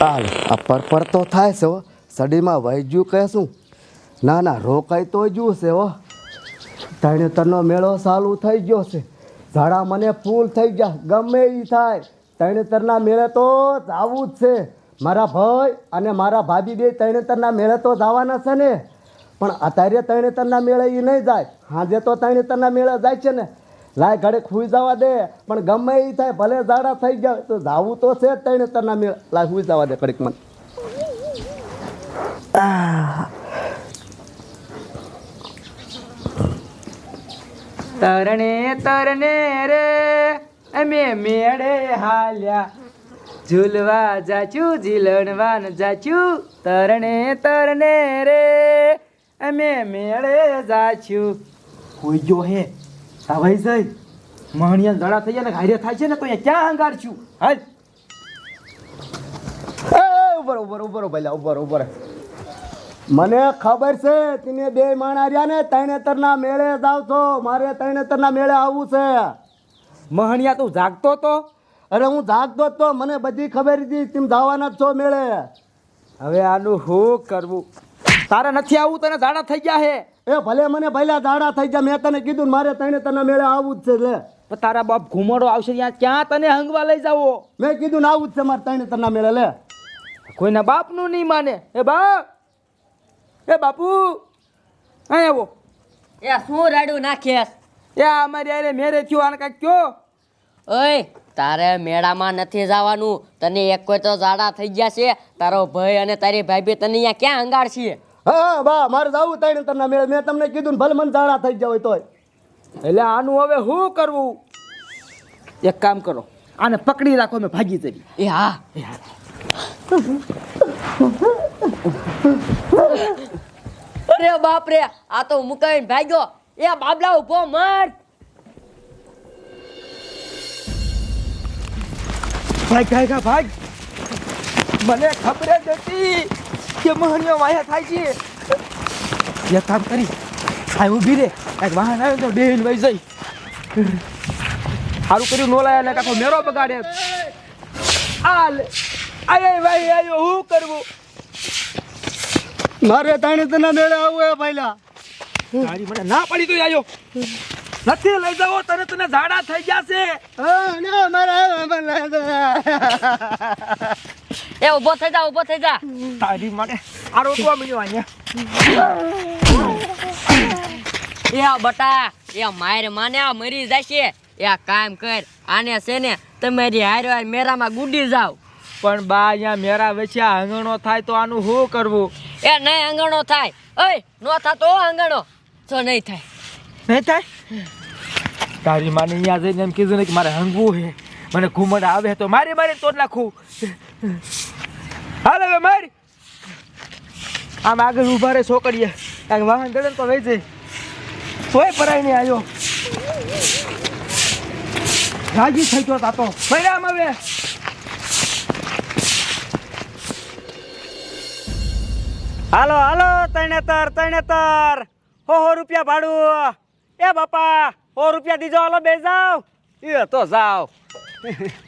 હાલ આ પરપર તો થાય છે સડીમાં વૈજ્યું કહે શું ના ના, રોકાય તો જ્યું છે હો. તરણેતરનો મેળો ચાલુ થઈ ગયો છે. ઝાડા મને ફૂલ થઈ ગયા. ગમે એ થાય. તરણેતરના મેળે તો જવું જ છે. મારા ભાઈ અને મારા ભાભી બે તરણેતરના મેળે તો જવાના છે ને. પણ અત્યારે તરણેતરના મેળે એ નહીં જાય. હાજે તો તરણેતરના મેળે જાય છે ને. લાય ઘડે ખુઈ જવા દે પણ ગમે એ થાય ભલે ઝાડા થઈ ગયા તો જાવું તો છે જ તરણેતરના મેળ લાય ખુઈ જવા દે ઘડીક મને. તરણે તરણે રે અમે મેળે હાલ્યા. ઝૂલવા જાચું ઝીલણવાન જાચું તરણે તરણે રે અમે મેળે જાચું. કોઈ જો હે? સાવાઈ સાહેબ મહણિયા દડા થઈ ગયા ને ઘાયરે થાય છે ને તો અહીંયા ક્યાં હંગારશું હાલ. એ ઉભર ઉભર ઉભર ભલે ઉભર ઉભર મને ખબર છે તમે બે માણા રહ્યા ને તરણેતરના મેળે જાવ છો. મારે તરણેતરના મેળે આવવું છે. મહણિયા, તું જાગતો તો? અરે, હું જાગતો તો. મને બધી ખબર હતી, તમે જવાના છો મેળે. હવે આનું શું કરવું? તારે નથી આવવું, તને ઝાડા થઈ ગયા હે. એ ભલે મને પહેલા દાડા થઈ જાય મેં તને કીધું ને મારે તને મેળે આવવું જ છે લે. પણ તારા બાપ ઘુમડો આવશે ત્યાં ક્યાં તને હંગવા લઈ જાવો? મેં કીધું ને આવું જ છે મારે તરણેતરના મેળે લે. કોઈના બાપનું નહીં માને. એ બાપ એ બાપુ અહીં આવો. એ શું રાડું નાખીશ? એ અમારી અરે મેરે થયો આને કાંઈક કયો ઓય તારે મેળામાં નથી જવાનું. તને એક કોઈ તો ઝાડા થઈ ગયા છે. તારો ભાઈ અને તારી ભાભી તને અહીંયા ક્યાં હંગાડશે? હા બા મારે જવું તરણેતરના મેળ. મેં તમને કીધું ભલે મને જાણા થઈ જાય તોય. એટલે આનું હવે શું કરવું? એક કામ કરો આને પકડી રાખો મેં ભાગી જવી એ હા. અરે બાપ રે આ તો મુકાઈને ભાગ્યો. એ બાબલા ઊભો મર. ભાગ ભાગ ભાગ. મને ખબર જ હતી. કે મહણીઓ માયા થાય છે. એક કામ કરી. આ ઊભી રે. એક વાહન આવે તો બેન વહી જઈ સારું કર્યું, નો લાયા ને કાકો મેરો બગાડે. આલ અરે ભાઈ, આયો હું કરવું? મારે તાણે તને મેળે આવું હે ભાઈલા. તારી મને ના પડી તો આયો. નથી લઈ જાવો તને તને ઝાડા થઈ ગયા છે. હા, ના, મારા એ ઊભો થઈ જા ઊભો થઈ જા. તારી માટે આ રોકવા મળ્યો અહીંયા. એ આ બટા એ માર માને આ મરી જશે. એ આ કામ કર આને છે ને તમારી હારો હારે મેરામાં ગુડી જાવ પણ બા અહીંયા મેરા વચ્ચે આંગણો થાય તો આનું શું કરવું? એ નહીં આંગણો થાય. ઓય નો થતો તો આંગણો તો નહીં થાય. નહીં થાય? તારી માને અહીંયા જઈને એમ કીધું ને કે મારે હંગવું છે. મને ઘુમડ આવે તો મારી મારી તો નાખું. હાલ હવે માર. આમ આગળ ઊભા રહે છોકરીએ. કાંઈક વાહન ગળે તો વહી જાય. કોઈ પરાય નહીં આવ્યો. રાજી થઈ ગયો તાતો. પરિણામ હવે. હાલો હાલો તણેતર તણેતર. હો હો રૂપિયા ભાડું. એ બાપા હો રૂપિયા દીજો. હાલો બે જાવ એ તો જાવ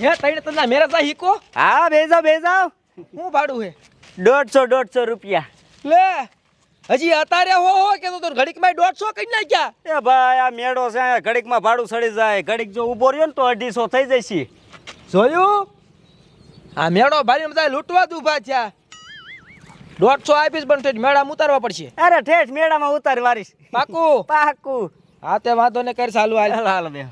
હે તણેતર ના મેરે જા હીકો? હા બે જાવ બે જાવ હું ભાડું હે? દોઢસો દોઢસો રૂપિયા. લે હજી અતારે હો હો કે તો ઘડીકમાં દોઢસો કઈ નાખ્યા? એ ભાઈ આ મેળો છે ઘડીકમાં ભાડું સડી જાય. ઘડીક જો ઊભો રહ્યો ને તો અઢીસો થઈ જશે. જોયું? આ મેળો ભારી બધા લૂંટવા જ ઊભા થયા. દોઢસો આપીશ પણ ઠેઠ મેળામાં ઉતારવા પડશે. અરે ઠેઠ મેળામાં ઉતારી વારીશ. પાકું? પાકું. હા તે વાંધો ને કરી ચાલુ હાલ. હાલ હાલ બે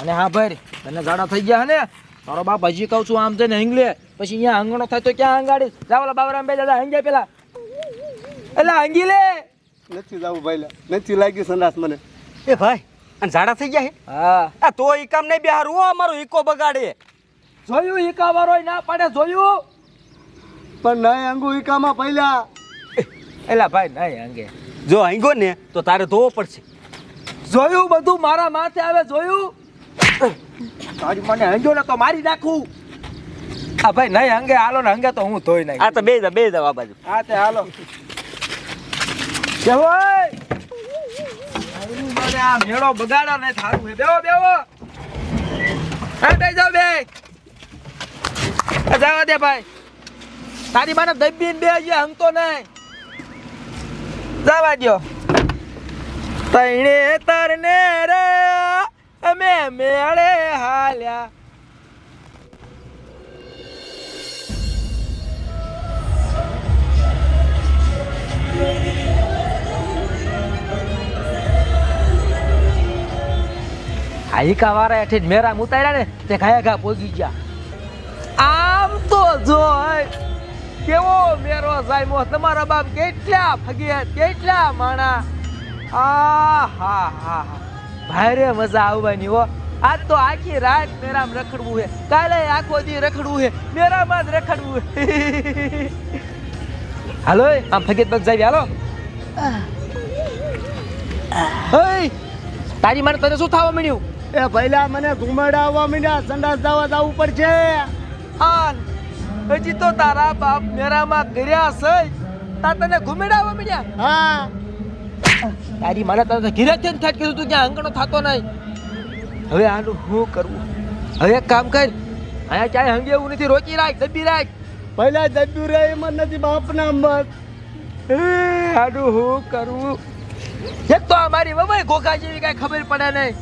અને હા ભાઈ તને ગાડા થઈ ગયા હે ને? તારો બાપ હજી કહું છું આમ છે ને હંગલે. પછી અહીંયા આંગણો થાય તો ક્યાં હંગાડી? જાવ બાબરામ બે દાદા હંગે પેલા. એટલે હંગી લે. નથી જાવું ભાઈ નથી લાગ્યું સંદાસ મને. એ ભાઈ અને ઝાડા થઈ ગયા હે? હા. આ તો ઈ કામ નહીં બિહારું અમારો ઈકો બગાડે. જોયું ઈકા વાળો ના પાડે જોયું? પણ નહીં અંગુ ઈકામાં પહેલા. એલા ભાઈ નહીં હંગે. જો હંગો ને તો તારે ધોવો પડશે. જોયું બધું મારા માથે આવે જોયું? તારી મને હંજો ને તો મારી નાખું. આ ભાઈ નહીં હંગે હાલો ને હંગે તો હું ધોઈ નહીં આ તો બે જા બે જા આ બાજુ. હા તે હાલો. કે હોય. મને આ મેળો બગાડો ને થારું હે. બેવો બેવો હા બે જાવ બે જાવા દે ભાઈ. તારી માને દબીને બે હજી હંગતો નહીં. જવા દ્યો. તૈણે તરને મેળે હાલ્યા. હાઈકા વાળા હેઠે મેરા ઉતાર્યા ને, તે ઘાયા ઘા પોગી ગયા. આમ તો જો કેવો મેરો જાયમો તમારા બાપ કેટલા ફગે કેટલા માણા. આ, હા હા હા. ભારે મજા આવવાની હો. આજ તો આખી રાત મેરામ રખડવું હે. કાલે આખો દી રખડવું હે. મેરામાં જ રખડવું હાલો આમ ફગીત બગ જાવી હાલો. તારી મારે તને શું થવા મળ્યું એ પહેલા મને ઘુમાડાવવા માંડ્યા સંડાસ જવા જવું પડશે. આન હજી તો તારા બાપ મેરામાં કર્યા છે. તા તને ઘુમેડાવવા મળ્યા હા. તારી મને તને ઘીરે છે ને કીધું તું કે અંગણો થતો નહીં. હવે આનું શું કરવું? હવે એક કામ કર અહીંયા ક્યાંય હંગે એવું નથી રોકી રાખ દબી રાખ. પહેલા દબ્યું રહે એમાં નથી બાપના મત. આનું શું કરવું એક તો અમારી વવાય ઘોઘા જેવી કાંઈ ખબર પડે નહીં.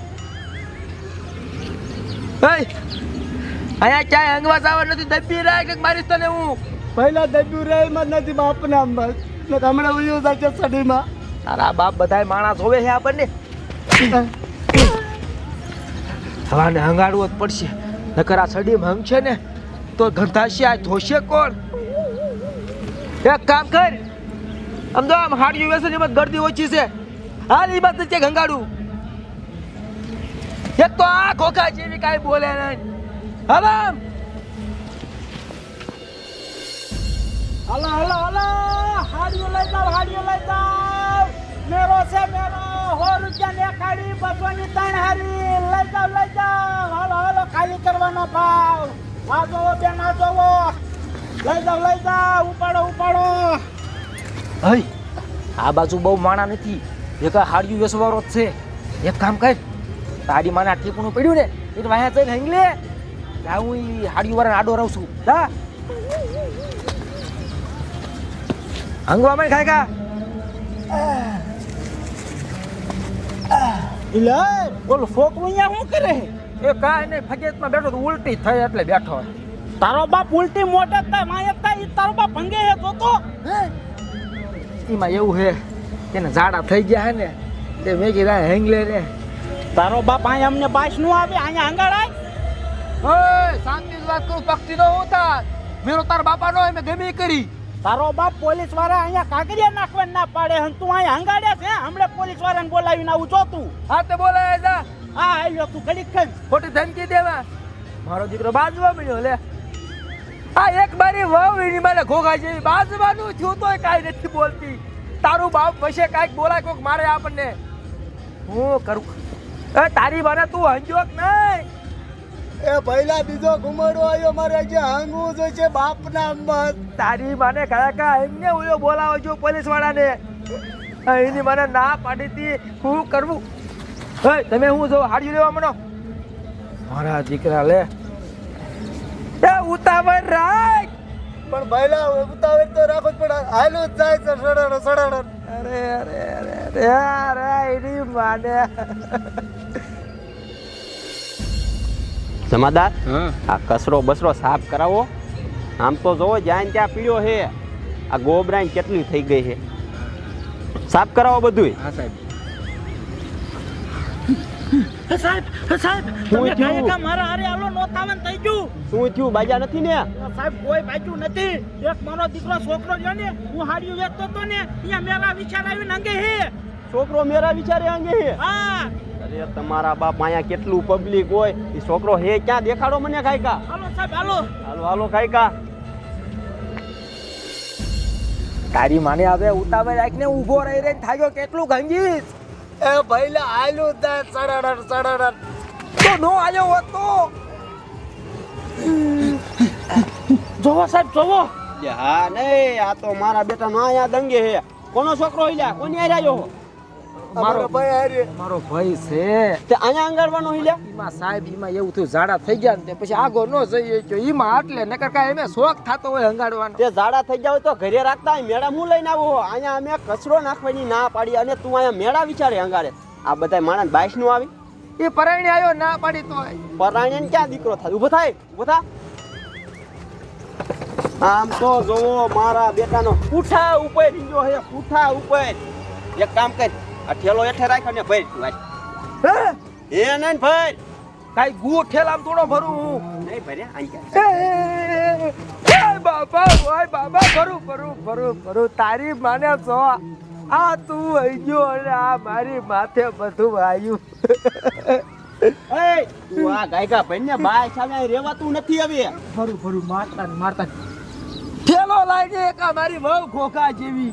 અહીંયા ક્યાંય હંગવા સાવર નથી દબી રાખ કે મારીશ તને હું. પહેલા દબ્યું રહે એમાં નથી બાપના મત. હમણાં ઉયું છે સડીમાં. તારા બાપ બધાય માણસ હોવે છે આપણને. હવાને હંગાડવો જ પડશે. નકર આ સડી હંગ છે ને, તો ગંધાશે, આ ધોશે કોણ? એક કામ કર. આમ તો આમ હાડિયું વેસે એમાં ગરદી ઓછી છે. હાલ એ બાદ છે ગંગાડું એક તો આ ખોખા જેવી કાંઈ બોલે નહીં. હાલો હલો હલો હલો. હાડીઓ લઈ જાઓ, હાડીઓ લઈ જાવ મેરો છે મેરો હો રૂપિયા ને કાઢી બસો ની ત્રણ હારી. લઈ જાવ લઈ જાવ હલો હલો ખાલી કરવાનો ભાવ. આ જોવો બેન આ જોવો. લઈ જાવ લઈ જાવ ઉપાડો ઉપાડો. હઈ આ બાજુ બહુ માણા નથી. એક હાડિયું વેસવારો જ છે. એક કામ કર તારી માને આ ટીપણું પડ્યું ને એટલે વાયા જઈને હેંગ લે. જા હું હાડિયું વાળાને આડો રહું છું. જા. હંગવા માં ખાય કા એટલે બોલ ફોકનું અહીંયા શું કરે? એ કાંઈ નહીં ફગેતમાં બેઠો તો ઉલટી થઈ એટલે બેઠો તારો બાપ ઉલટી મોટે થાય માયે થાય તારો બાપ ભંગે હે જોતો. એમાં એવું છે એને ઝાડા થઈ ગયા હે ને તે મેં કીધા હેંગ લે રે. તારો બાપ અહીંયા અમને બાસનું આવે અહીંયા આંગળાય ઓય શાંતિ વાત કરું પક્ષી નો હું થાય મેરો તાર બાપા નો મેં ગમે કરી. તારો બાપ પોલીસવાળા અહીંયા કાગડિયા નાખવા ના પાડે હન તું અહીંયા હંગાડે છે? હમણે પોલીસ વાળાને બોલાવીને આવું જોતું હા તે બોલાય જા હા આવ્યો તું ઘડીક ખાઈ ખોટી ધમકી દેવા. મારો દીકરો બાજવા મળ્યો લે. આ એક બારી વહુ એની મને ઘોઘા જેવી બાજવાનું થયું તોય કાંઈ નથી બોલતી. તારું બાપ વશે કાંઈક બોલાય કોક મારે આપણને. હું કરું? એ તારી મને તું હંજોક નહીં? એ પહેલા બીજો ઘુમડો આવ્યો મારે જે હાંગવું છે બાપના મત તારી માને કાકા એમને ઉયો બોલાવો છું પોલીસ વાળાને એની મને ના પાડી હતી. શું કરવું? હે તમે હું જો હાડી લેવા મનો. મારા દીકરા લે. એ ઉતાવળ રાખ! પણ પહેલા ઉતાવળ તો રાખો જ પણ હાલો જ જાય છે સડાડો સડાડો અરે અરે અરે અરે અરે એની માને. જમાદાર આ કચરો બસરો સાફ કરાવો. આમ તો જોવો જ્યાં ને ત્યાં પીળ્યો છે. આ ગોબરાઈ કેટલી થઈ ગઈ છે. સાફ કરાવો બધું હા સાહેબ. સાહેબ સાહેબ હું તમે થયું? ગયા કા મારા હારે આલો નોતાવન થઈ ગયું. શું થયું? બાજા નથી ને? સાહેબ કોઈ બાજુ નથી. એક મારો દીકરો છોકરો રહ્યો ને હું હાડિયું વેચતો તો ને અહીંયા મેરા વિચાર આવીને અંગે હે છોકરો મેરા વિચારે અંગે છે? હા. અરે તમારા બાપ અહીંયા કેટલું પબ્લિક હોય એ છોકરો હે ક્યાં? દેખાડો મને કાયકા હાલો સાહેબ હાલો. હાલો હાલો કાયકા તારી માને હવે ઉતાવળ રાખીને ઊભો રહી રહી થાક્યો કેટલું ગંગીશ એ હાલું જ જાય સડાડો સડાડો તો નો આલ્યો હોત તો? જોવો સાહેબ જોવો. હા નહીં આ તો મારા બેટા નો અહીંયા દંગે હે કોનો છોકરો લ્યા કોની હારે આવ્યો? અમારો ભાઈ હારે. મારો ભાઈ છે. તે અહીંયા અંગારવાનો હિલ્યા? એમાં સાહેબ એમાં એવું થયું ઝાડા થઈ ગયા ને તે પછી આગો નો જઈએ કે એમાં આટલે નકર કાંઈ એમે શોખ થતો હોય અંગાડવાનો તે ઝાડા થઈ ગયા હોય તો ઘરે રાખતા મેળા હું લઈને આવો અહીંયા અમે કચરો નાખવાની ના પાડી અને તું અહીંયા મેળા વિચારે અંગાડે આ બધા માણસ બાઈસનું આવી. એ પરાયણે આવ્યો ના પાડી તો પરાણે ને ક્યાં દીકરો થાય? ઊભો થાય ઊભો થા. આમ તો જોવો મારા બેટાનો પૂઠા ઉપર રીંજો હે પૂઠા ઉપર. એક કામ કર આ ઠેલો હેઠે રાખ અને ભર તું હે? એ નહીં ભર કાઈ ગુ ઠેલામ થોડો ભરું હું. નહીં ભર્યા આઈ ગયા એ, બાપા ઓય બાબા ભરું ભરું ભરું ભરું. તારી માને છો આ તું આવી ગયો અને આ મારી માથે બધું આવ્યું તું આ ગાયકા ભાઈને બાય સામે રેવાતું નથી હવે. ફરું ફરું મારતા મારતા. ઠેલો લાગે કા મારી બહુ ખોખા જેવી.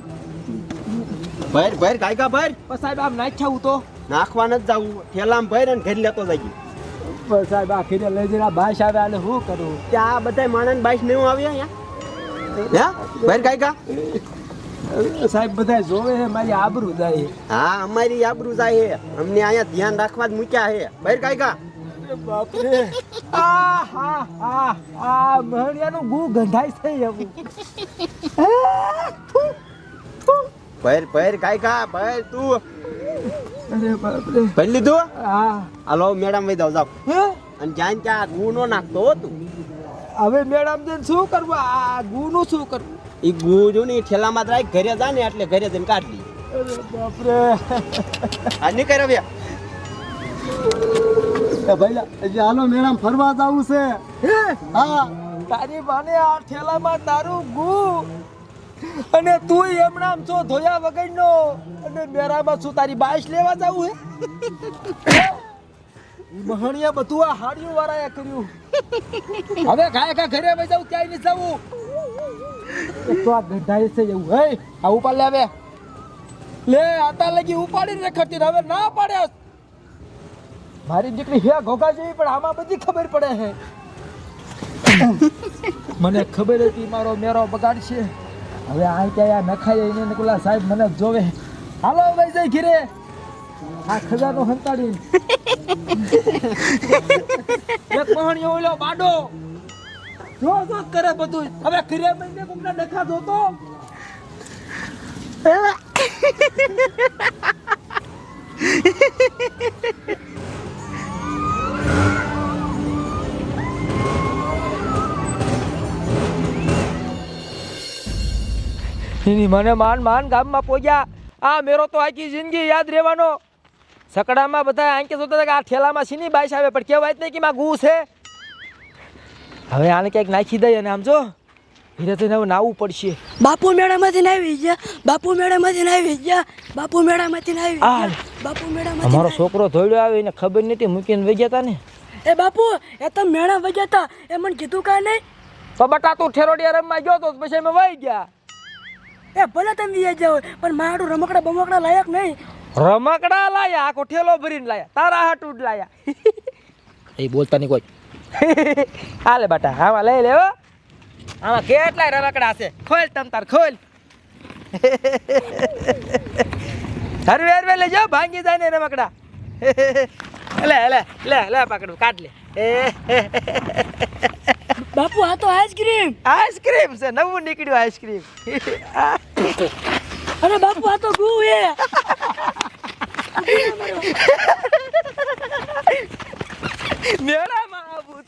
ભર ભર ગાયકા ભર. પણ સાહેબ આમ નાખ્યા તો. નાખવા જ જાવું ઠેલામાં ભર અને ઘેર લેતો જઈએ પણ સાહેબ આ ખીરે લઈ જઈને આ આવે અને હું કરું? ત્યાં આ બધા માણસ બાઈસ નહીં આવે અહીંયા? હે? ભર ગાયકા સાહેબ બધા જોવે છે મારી આબરૂ જાય. હા અમારી આબરૂ જાય હે અમને અહીંયા ધ્યાન રાખવા જ મૂક્યા હે બહાર કાયકા બાપરે. આ હા હા આ મહણિયાનું ગુ ગંધાઈ થઈ જવું ભર કાઈ ખા પહેર તું. અરે બાપરે. ભર લીધું? હા. હાલો મેડમ ભાઈ જાવ જાવ હે? અને જ્યાં ત્યાં ગુ નો નાખતો હો તું. હવે મેડમ જઈને શું કરવું? આ ગુનું શું કરવું? એ ગુ જો ને ઠેલામાં રાખ ઘરે જા ને એટલે ઘરે જઈને કાઢ લી. અરે બાપરે. આ નહીં કરે હવે ભાઈ હાલો મેડમ ફરવા જવું છે? હા? તારી બાને આ ઠેલામાં તારું ગુ. અને તું એમણામ છો ધોયા વગરનો અને મેરામાં શું તારી બાઈશ લેવા જાવું હે? મહણિયા બધું આ હાડિયું વાળાએ કર્યું. હવે ગાય કા ઘરે વઈ જાઉં ક્યાંય નહીં જવું. તો આ ગઢાઈ છે એવું. હે, આ ઉપાડ લે હવે. લે આતા લગી ઉપાડીને રખડતી હવે ના પાડે. મારી દીકરી હે ઘોઘા જેવી, પણ આમાં બધી ખબર પડે હે. મને ખબર હતી મારો મેરો બગાડશે. હવે આ ક્યાં આ નખાય એને ને પેલા સાહેબ મને જોવે. હાલો ભાઈ જઈ ઘીરે. આ ખજાનો હંતાડી એક મહણિયો ઓલો બાડો. જો જો કરે બધું હવે ઘીરે મહિને કોકના ડખા જોતો. એની મને માન માન ગામમાં પહોંચ્યા આ મેરો તો આખી જિંદગી યાદ રહેવાનો. સકડામાં બધા આંકે જોતા હતા કે આ ઠેલામાં સીની બાઈસ આવે પણ કહેવાય જ નહીં કે માં ગુ છે. હવે આને ક્યાંક નાખી દઈએ અને આમ જો. ધીરે ધીરે હવે નાવું પડશે. બાપુ મેળામાંથી નાવી ગયા બાપુ મેળામાંથી નાવી ગયા બાપુ મેળામાંથી નાવી ગયા બાપુ મેળામાંથી અમારો છોકરો ધોડ્યો આવે એને ખબર નથી મૂકીને વહી ગયા ને. એ બાપુ એ તો મેળા વગ્યા ગયા એ મને કીધું કાંઈ નહીં. તો બટા તું ઠેરોડિયા રમવા ગયો તો પછી અમે વહી ગયા. એ ભલે તમે વ્યાજ જાઓ પણ મારું રમકડા બમકડા લાયક નહીં. રમકડા લાયા આખો ઠેલો ભરીને લાયા તારા હાટું જ લાયા. એ બોલતા નહીં કોઈ. હાલે બાટા આમાં લઈ લે હો. આમાં કેટલાય રમકડા છે? ખોલ તમ તાર ખોલ. હરવે હરવે લઈ જાઓ ભાંગી જાય ને રમકડા. લે લે લે લે પકડું કાઢ લે. બાપુ આ તો આઈસ્ક્રીમ. આઈસ્ક્રીમ છે નવું નીકળ્યું આઈસ્ક્રીમ. અરે બાપુ આ તો ગુ હે મેળામાં આવું